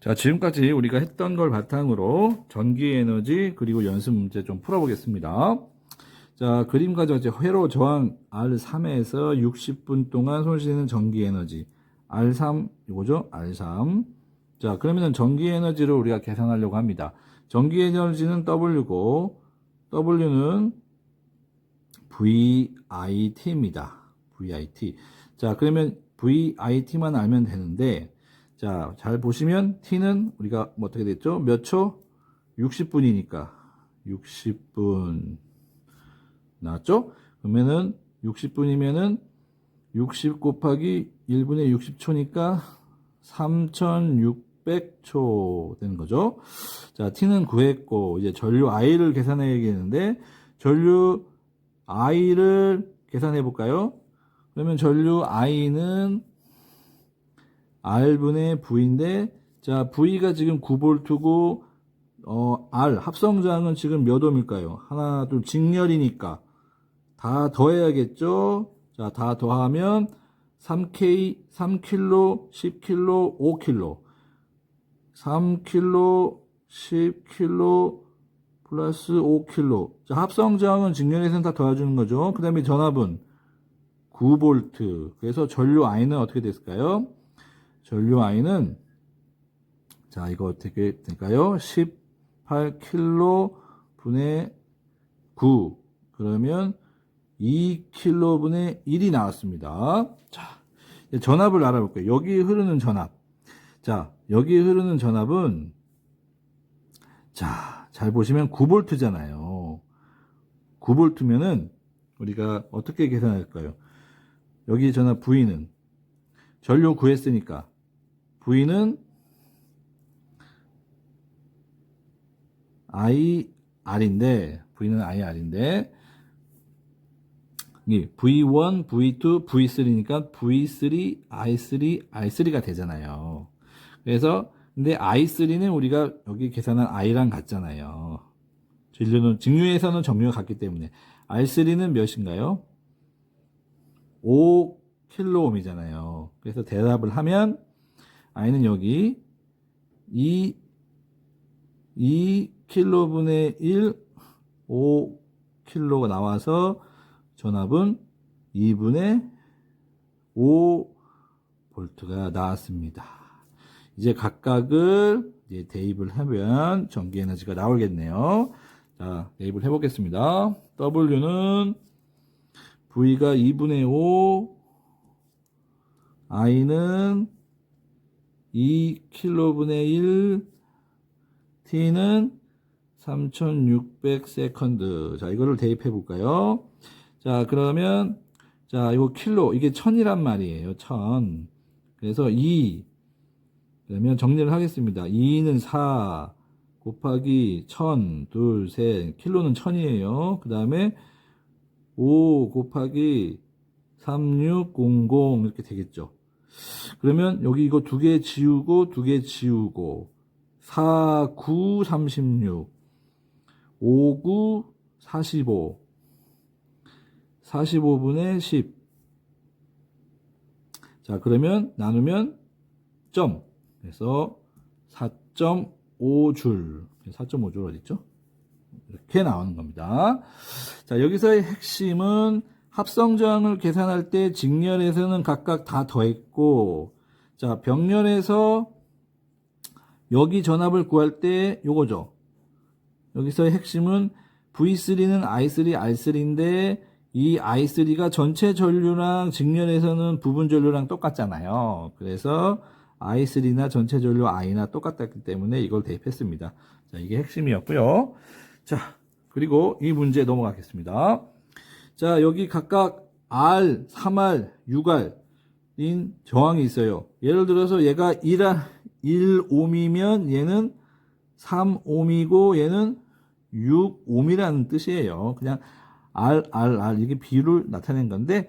자, 지금까지 우리가 했던 걸 바탕으로 전기 에너지 그리고 연습 문제 좀 풀어보겠습니다. 자, 그림 가져왔죠. 회로 저항 R3에서 60분 동안 손실되는 전기 에너지. R3, 이거죠? R3. 자, 그러면은 전기 에너지를 우리가 계산하려고 합니다. 전기 에너지는 W고, W는 VIT입니다. VIT. 자, 그러면 VIT만 알면 되는데, 자, 잘 보시면 T는 우리가 뭐 어떻게 됐죠? 몇 초? 60분이니까. 60분. 나왔죠? 그러면은 60분이면은 60 곱하기 1분의 60초니까 3600초 되는 거죠. 자, T는 구했고, 이제 전류 I를 계산해야겠는데, 전류 I를 계산해 볼까요? 그러면 전류 I는 R분의 V인데, 자, V가 지금 9V고, 어, R, 합성저항은 지금 몇 옴일까요? 하나, 둘, 직렬이니까. 다 더해야겠죠? 자, 다 더하면 3K, 3kg, 10kg, 5kg. 3kg, 10kg, 플러스 5kg. 자, 합성저항은 직렬에서는 다 더해주는 거죠. 그 다음에 전압은 9V. 그래서 전류 I는 어떻게 됐을까요? 전류 I는, 자, 이거 어떻게 될까요? 18kg 분의 9. 그러면 2kg분의 1이 나왔습니다. 자, 전압을 알아볼게요. 여기 흐르는 전압. 자, 여기 흐르는 전압은, 자, 잘 보시면 9V잖아요. 9V면은 우리가 어떻게 계산할까요? 여기 전압 V는 전류 구했으니까 V는 IR인데 V는 IR인데 이 V1, V2, V3니까 V3, I3, R3가 되잖아요. 그래서 근데 I3는 우리가 여기 계산한 I랑 같잖아요. 진료는 직류에서는 정류가 같기 때문에 R3는 몇인가요? 5kΩ이잖아요. 그래서 대답을 하면 I는 여기 2 2kV분의 1 5kg가 나와서 전압은 2분의 5 볼트가 나왔습니다. 이제 각각을 이제 대입을 하면 전기 에너지가 나오겠네요. 자, 대입을 해보겠습니다. W는 V가 2분의 5, I는 2kV분의 1, T는 3600 세컨드. 자, 이거를 대입해 볼까요? 자, 그러면, 자, 이거 킬로, 이게 천이란 말이에요. 천. 그래서 2. 그러면 정리를 하겠습니다. 2는 4 곱하기 1000, 둘, 셋. 킬로는 천이에요. 그 다음에 5 곱하기 3600 이렇게 되겠죠. 그러면 여기 이거 두 개 지우고 두 개 지우고 4, 9, 36 5, 9, 45 45분의 10. 자, 그러면 나누면 점. 그래서 4.5줄. 4.5줄 어딨죠? 이렇게 나오는 겁니다. 자, 여기서의 핵심은 합성저항을 계산할 때 직렬에서는 각각 다 더했고, 자, 병렬에서 여기 전압을 구할 때 요거죠. 여기서의 핵심은 V3는 I3, R3인데 이 I3가 전체 전류랑 직렬에서는 부분 전류랑 똑같잖아요. 그래서 I3나 전체 전류 I나 똑같았기 때문에 이걸 대입했습니다. 자, 이게 핵심이었고요. 자, 그리고 이 문제 넘어가겠습니다. 자, 여기 각각 R, 3R, 6R인 저항이 있어요. 예를 들어서 얘가 1R, 1옴이면 얘는 3옴이고 얘는 6옴이라는 뜻이에요. 그냥 R, R, R 이게 비율을 나타낸 건데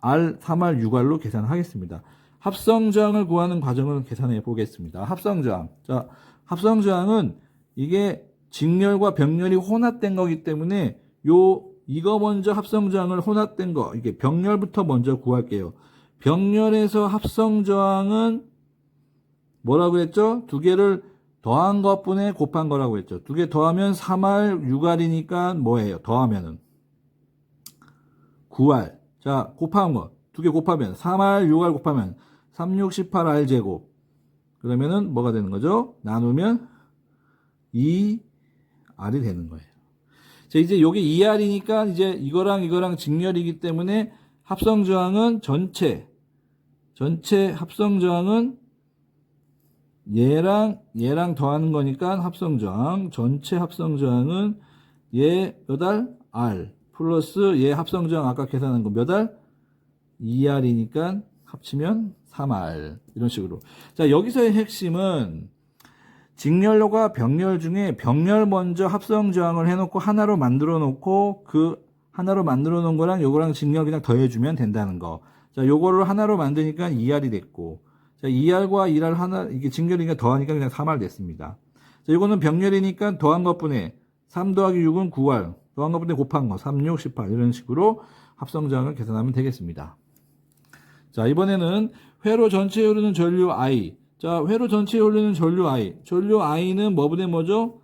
R, 3R, 6R로 계산하겠습니다. 합성저항을 구하는 과정을 계산해 보겠습니다. 합성저항. 자, 합성저항은 이게 직렬과 병렬이 혼합된 거기 때문에 요 이거 먼저 합성저항을 혼합된 거 이게 병렬부터 먼저 구할게요. 병렬에서 합성저항은 뭐라고 했죠? 두 개를 더한 것분에 곱한 거라고 했죠. 두 개 더하면 3알 6알이니까 뭐예요? 더하면은 9알. 자, 곱한 거. 두 개 곱하면 3알 6알 곱하면 3, 6, 18알 제곱. 그러면은 뭐가 되는 거죠? 나누면 2알이 되는 거예요. 자, 이제 요게 2R이니까 이제 이거랑 이거랑 직렬이기 때문에 합성 저항은 전체, 전체 합성 저항은 얘랑 얘랑 더하는 거니까 합성 저항, 전체 합성 저항은 얘 몇 알? R 플러스 얘 합성 저항 아까 계산한 거 몇 알? 2R이니까 합치면 3R 이런 식으로. 자, 여기서의 핵심은 직렬과 병렬 중에 병렬 먼저 합성 저항을 해놓고 하나로 만들어 놓고 그 하나로 만들어 놓은 거랑 요거랑 직렬 그냥 더해주면 된다는 거. 자, 요거를 하나로 만드니까 2R이 됐고, 자, 2R과 1R 하나, 이게 직렬이니까 더하니까 그냥 3R 됐습니다. 자, 요거는 병렬이니까 더한 것분에 3 더하기 6은 9R, 더한 것분에 곱한 거, 3, 6, 18 이런 식으로 합성 저항을 계산하면 되겠습니다. 자, 이번에는 회로 전체에 흐르는 전류 I. 자, 회로 전체에 흐르는 전류 I. 전류 I는 뭐분의 뭐죠?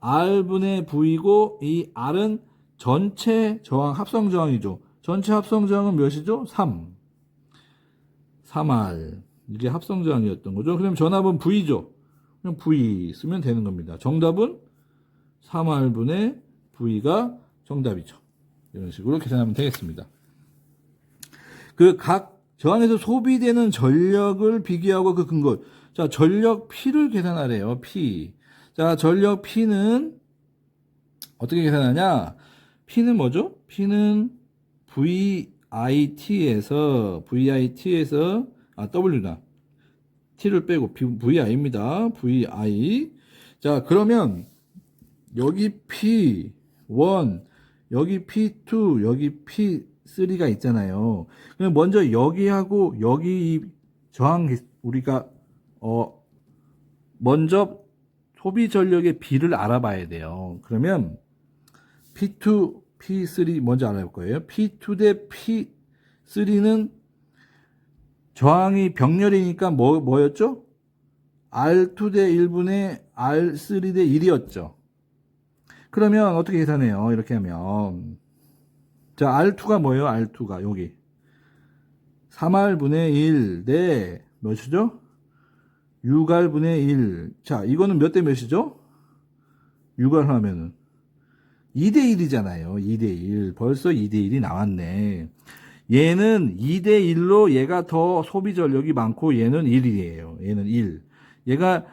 R분의 V고, 이 R은 전체 저항, 합성 저항이죠. 전체 합성 저항은 몇이죠? 3. 3R. 이게 합성 저항이었던 거죠. 그럼 전압은 V죠. 그럼 V 쓰면 되는 겁니다. 정답은 3R분의 V가 정답이죠. 이런 식으로 계산하면 되겠습니다. 그각 저항에서 소비되는 전력을 비교하고 그 근거. 자, 전력 P를 계산하래요. P. 자, 전력 P는 어떻게 계산하냐? P는 뭐죠? P는 VIT에서 VIT에서 아 W다. T를 빼고 VI입니다. VI. 자, 그러면 여기 P1, 여기 P2, 여기 P3가 있잖아요. 그럼 먼저 여기하고 여기 이 저항 우리가 어 먼저 소비 전력의 비를 알아봐야 돼요. 그러면 P2, P3 먼저 알아볼 거예요. P2 대 P3는 저항이 병렬이니까 뭐, 뭐였죠? R2 대 1분의 R3 대 1이었죠. 그러면 어떻게 계산해요? 이렇게 하면. 자, R2가 뭐예요? R2가 여기. 3R분의 1대 몇이죠? 6R분의 1. 자, 이거는 몇 대 몇이죠? 6R 하면은. 2대1이잖아요. 2대1. 벌써 2대1이 나왔네. 얘는 2대1로 얘가 더 소비 전력이 많고 얘는 1이에요. 얘는 1. 얘가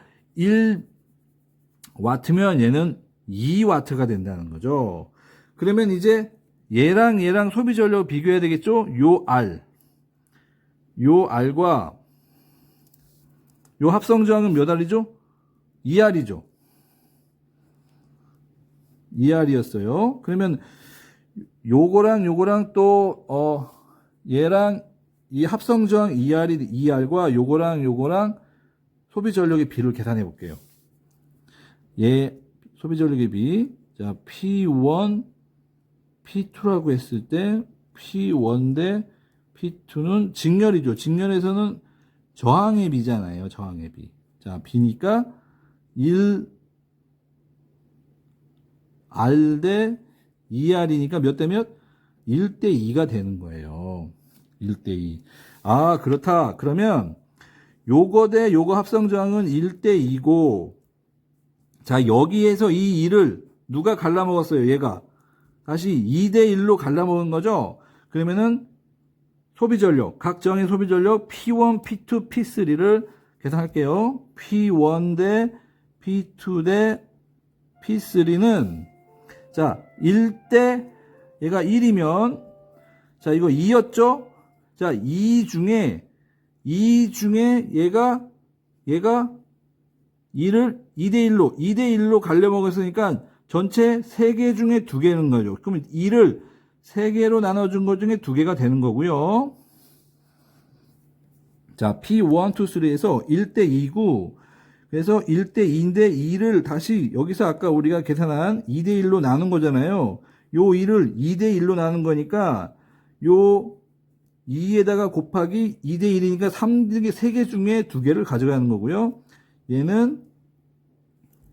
1와트면 얘는 2와트가 된다는 거죠. 그러면 이제 얘랑 얘랑 소비 전력 비교해야 되겠죠? 요 R. 요 R과 요 합성 저항은 몇 R이죠? 2R이죠. 2R이었어요. 그러면 요거랑 요거랑 또, 어, 얘랑 이 합성 저항 2R이, 2R과 요거랑 요거랑 소비 전력의 비를 계산해 볼게요. 얘, 소비 전력의 비. 자, P1, P2라고 했을 때, P1 대 P2는 직렬이죠. 직렬에서는 저항의 비잖아요. 저항의 비. 자, 비니까 1 R 대 2R이니까 몇 대 몇? 1 대 2가 되는 거예요. 1 대 2. 아, 그렇다. 그러면 요거 대 요거 합성 저항은 1 대 2고 자, 여기에서 이 2를 누가 갈라먹었어요? 얘가. 다시 2대 1로 갈라먹은 거죠? 그러면은 소비 전력, 각 저항의 소비 전력 P1, P2, P3를 계산할게요. P1 대 P2 대 P3는 자, 1대 얘가 1이면 자, 이거 2였죠? 자, 2 중에 2 중에 얘가 얘가 2를 2대 1로 2대 1로 갈려 먹었으니까 전체 3개 중에 2개는 거죠. 그러면 2를 3개로 나눠 준 것 중에 2개가 되는 거고요. 자, P1, 2, 3에서 1대 2고 그래서 1대 2인데 2를 다시 여기서 아까 우리가 계산한 2대 1로 나눈 거잖아요. 요 2를 2대 1로 나눈 거니까 요 2에다가 곱하기 2대 1이니까 3개 3개 중에 2개를 가져가는 거고요. 얘는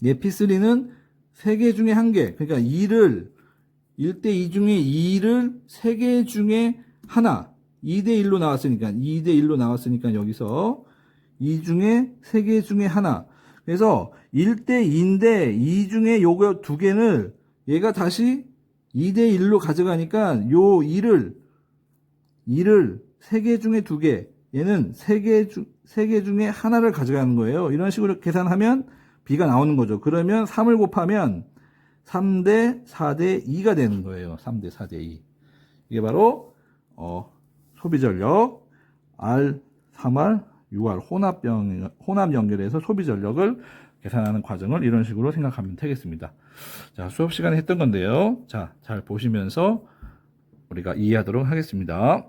얘 P3는 3개 중에 1개. 그러니까 2를 1대 2 중에 2를 3개 중에 하나. 2대 1로 나왔으니까 2대 1로 나왔으니까 여기서 2 중에 3개 중에 하나. 그래서 1대 2인데 2 중에 요거 두 개는 얘가 다시 2대 1로 가져가니까 요 2를 2를 3개 중에 2개, 얘는 3개, 주, 3개 중에 하나를 가져가는 거예요. 이런 식으로 계산하면 B가 나오는 거죠. 그러면 3을 곱하면 3대 4대 2가 되는 거예요. 3대 4대 2. 이게 바로, 어, 소비전력, R, 3R, 6R 혼합병, 혼합 연결해서 소비전력을 계산하는 과정을 이런 식으로 생각하면 되겠습니다. 자, 수업 시간에 했던 건데요. 자, 잘 보시면서 우리가 이해하도록 하겠습니다.